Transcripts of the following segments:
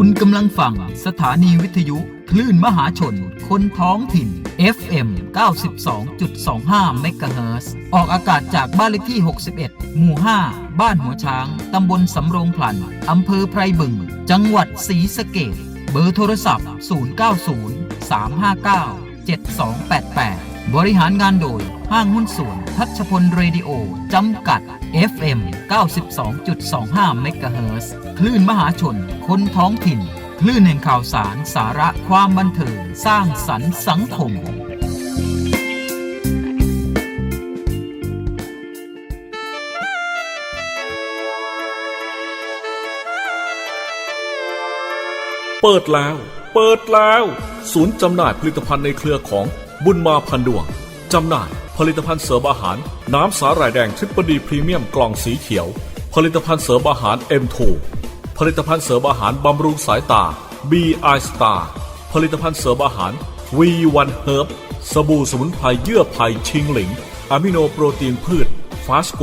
คุณกำลังฟังสถานีวิทยุคลื่นมหาชน คนท้องถิ่น FM 92.25 MHz ออกอากาศจากบ้านเลขที่ 61 หมู่ 5 บ้านหัวช้าง ตำบลสำโรงพลัน อำเภอไพรบึง จังหวัดศรีสะเกดเบอร์โทรศัพท์ 090 359 7288 บริหารงานโดยห้างหุ้นส่วน ทัชพลเรดิโอ จำกัด FM 92.25 MHz คลื่นมหาชน คนท้องถิ่น คลื่นแห่งข่าวสาร สาระความบันเทิง สร้างสรรค์สังคม เปิดแล้ว เปิดแล้ว ศูนย์จำหน่ายผลิตภัณฑ์ในเครือของ บุญมาพันดวง จำหน่ายผลิตภัณฑ์เสริมอาหาร น้ำสาหร่ายแดงทริปปอร์ดีพรีเมียมกล่องสีเขียว ผลิตภัณฑ์เสริมอาหาร M2 ผลิตภัณฑ์เสริมอาหารบำรุงสายตา BI Star ผลิตภัณฑ์เสริมอาหาร V1 Herb สบู่สมุนไพรเยื่อไผ่ชิงหลิงอะมิโนโปรตีนพืชฟาสโก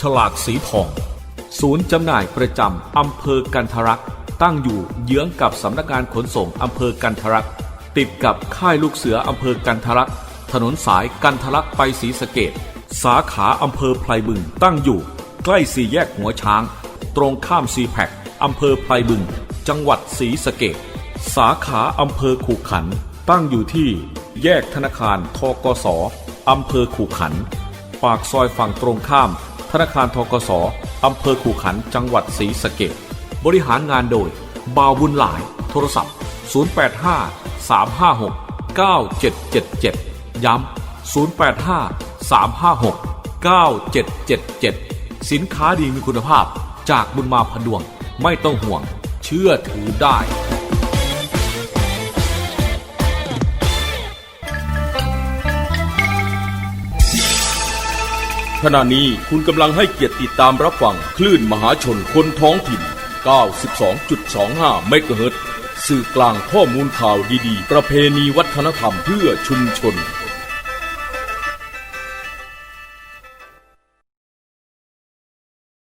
ฉลากสีทอง ศูนย์จำหน่ายประจำอำเภอกันทรัก ตั้งอยู่เยื้องกับสำนักงานขนส่งอำเภอกันทรัก์ ติดกับค่ายลูกเสืออำเภอกันทรัก ถนนสายกันทรักไปศรีสะเกดสาขาอำเภอไพรบึงตั้งอยู่ ใกล้สี่แยกหัวช้าง ตรงข้ามซีแพคอำเภอไพรบึง จังหวัดศรีสะเกดสาขาอำเภอขู่ขัน ตั้งอยู่ที่แยกธนาคารทกสอำเภอขู่ขัน ปากซอยฝั่งตรงข้าม ธนาคารทกสอำเภอขู่ขัน จังหวัดศรีสะเกดบริหารงานโดย บาวบุญหลาย โทรศัพท์ 085 356 9777 ย้ำ 085 356 9777 สินค้าดีมีคุณภาพจากบุญมาพดวง ไม่ต้องห่วง เชื่อถือได้ ขณะนี้คุณกำลังให้เกียรติติดตามรับฟัง คลื่นมหาชนคนท้องถิ่น 92.25 เมกะเฮิรตซ์ สื่อกลางข้อมูลข่าวดีๆ ประเพณีวัฒนธรรมเพื่อชุมชน